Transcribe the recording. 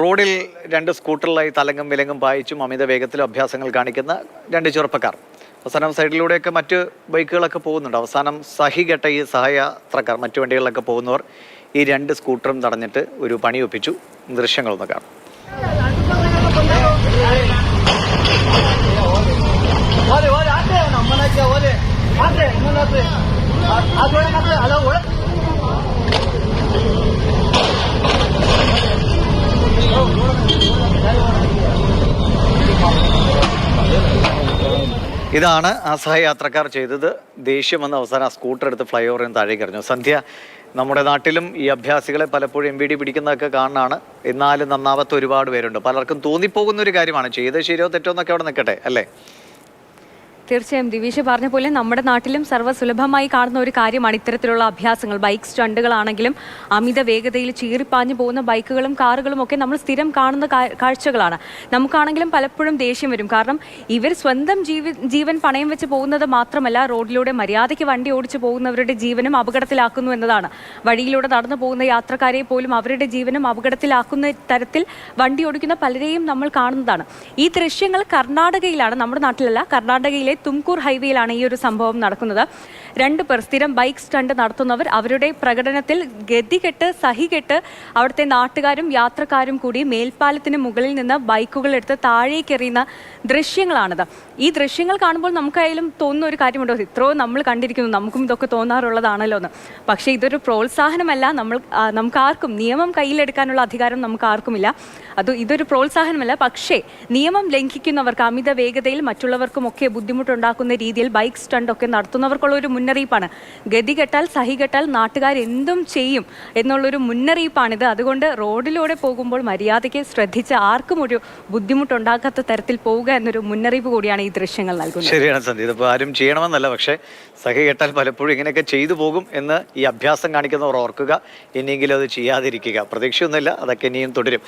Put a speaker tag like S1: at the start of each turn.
S1: റോഡിൽ രണ്ട് സ്കൂട്ടറിലായി തലങ്ങും വിലങ്ങും പായിച്ചും അമിത വേഗത്തിൽ അഭ്യാസങ്ങൾ കാണിക്കുന്ന രണ്ട് ചെറുപ്പക്കാർ. അവസാനം സൈഡിലൂടെയൊക്കെ മറ്റ് ബൈക്കുകളൊക്കെ പോകുന്നുണ്ട്. അവസാനം സഹികെട്ട ഈ സഹയാത്രക്കാർ മറ്റു വണ്ടികളിലൊക്കെ പോകുന്നവർ ഈ രണ്ട് സ്കൂട്ടറും തടഞ്ഞിട്ട് ഒരു പണി ഒപ്പിച്ചു. ദൃശ്യങ്ങളൊന്ന് കാണാം.
S2: ಓಲೆ
S1: ഇതാണ് ആ സഹയാത്രക്കാർ ചെയ്തത്. ദേഷ്യം വന്ന അവസാനം ആ സ്കൂട്ടർ എടുത്ത് ഫ്ലൈ ഓവറിൽ നിന്ന് താഴേക്ക് എറിഞ്ഞു. സന്ധ്യ നമ്മുടെ നാട്ടിലും ഈ അഭ്യാസികളെ പലപ്പോഴും എം ബി ഡി പിടിക്കുന്നതൊക്കെ കാണാനാണ്. എന്നാലും നന്നാവാത്ത ഒരുപാട് പേരുണ്ട്. പലർക്കും തോന്നിപ്പോകുന്ന ഒരു കാര്യമാണ്. ചെയ്ത് ശരിയോ തെറ്റോ എന്നൊക്കെ അവിടെ നിൽക്കട്ടെ അല്ലേ?
S3: തീർച്ചയായും ദിവിഷ് പറഞ്ഞ പോലെ നമ്മുടെ നാട്ടിലും സർവസുലഭമായി കാണുന്ന ഒരു കാര്യമാണ് ഇത്തരത്തിലുള്ള അഭ്യാസങ്ങൾ. ബൈക്ക് സ്റ്റണ്ടുകളാണെങ്കിലും അമിത വേഗതയിൽ ചീറിപ്പാഞ്ഞു പോകുന്ന ബൈക്കുകളും കാറുകളും ഒക്കെ നമ്മൾ സ്ഥിരം കാണുന്ന കാഴ്ചകളാണ്. നമുക്കാണെങ്കിലും പലപ്പോഴും ദേഷ്യം വരും. കാരണം ഇവർ സ്വന്തം ജീവ ജീവൻ പണയം വെച്ച് പോകുന്നത് മാത്രമല്ല റോഡിലൂടെ മര്യാദയ്ക്ക് വണ്ടി ഓടിച്ചു പോകുന്നവരുടെ ജീവനും അപകടത്തിലാക്കുന്നു എന്നതാണ്. വഴിയിലൂടെ നടന്നു പോകുന്ന യാത്രക്കാരെ പോലും അവരുടെ ജീവനും അപകടത്തിലാക്കുന്ന തരത്തിൽ വണ്ടി ഓടിക്കുന്ന പലരെയും നമ്മൾ കാണുന്നതാണ്. ഈ ദൃശ്യങ്ങൾ കർണാടകയിലാണ്. നമ്മുടെ നാട്ടിലല്ല കർണാടകയിലെ തുംകൂർ ഹൈവേയിലാണ് ഈ ഒരു സംഭവം നടക്കുന്നത്. രണ്ട് പേർ സ്ഥിരം ബൈക്ക് സ്റ്റണ്ട് നടത്തുന്നവർ അവരുടെ പ്രകടനത്തിൽ ഗതികെട്ട് സഹികെട്ട് അവിടുത്തെ നാട്ടുകാരും യാത്രക്കാരും കൂടി മേൽപ്പാലത്തിന് മുകളിൽ നിന്ന് ബൈക്കുകൾ എടുത്ത് താഴേക്ക് എറിയുന്ന ദൃശ്യങ്ങളാണിത്. ഈ ദൃശ്യങ്ങൾ കാണുമ്പോൾ നമുക്കായാലും തോന്നുന്ന ഒരു കാര്യമുണ്ടോ? ഇത്രയോ നമ്മൾ കണ്ടിരിക്കുന്നു നമുക്കും ഇതൊക്കെ തോന്നാറുള്ളതാണല്ലോ എന്ന് പക്ഷേ ഇതൊരു പ്രോത്സാഹനമല്ല. നമ്മൾ നമുക്ക് ആർക്കും നിയമം കയ്യിലെടുക്കാനുള്ള അധികാരം നമുക്ക് ആർക്കുമില്ല അത് ഇതൊരു പ്രോത്സാഹനമല്ല. പക്ഷേ നിയമം ലംഘിക്കുന്നവർക്ക് അമിത വേഗതയിൽ മറ്റുള്ളവർക്കുമൊക്കെ ബുദ്ധിമുട്ടുണ്ടാക്കുന്ന രീതിയിൽ ബൈക്ക് സ്റ്റണ്ടൊക്കെ നടത്തുന്നവർക്കുള്ള ഒരു മുന്നറിയിപ്പാണ്. ഗതി കെട്ടാൽ സഹി കെട്ടാൽ നാട്ടുകാർ എന്തും ചെയ്യും എന്നുള്ളൊരു മുന്നറിയിപ്പാണിത്. അതുകൊണ്ട് റോഡിലൂടെ പോകുമ്പോൾ മര്യാദയ്ക്ക് ശ്രദ്ധിച്ച് ആർക്കും ഒരു ബുദ്ധിമുട്ടുണ്ടാക്കാത്ത തരത്തിൽ പോവുക എന്നൊരു മുന്നറിയിപ്പ് കൂടിയാണ് ഈ ദൃശ്യങ്ങൾ നൽകുന്നത്.
S1: ശരിയാണ് സന്ധ്യ ഇതിപ്പോൾ ആരും ചെയ്യണമെന്നല്ല പക്ഷേ സഹ കെട്ടാൽ പലപ്പോഴും ഇങ്ങനെയൊക്കെ ചെയ്തു പോകും എന്ന് ഈ അഭ്യാസം കാണിക്കുന്നവർ ഓർക്കുക. ഇനിയെങ്കിലും അത് ചെയ്യാതിരിക്കുക. പ്രതീക്ഷയൊന്നുമില്ല അതൊക്കെ ഇനിയും തുടരും.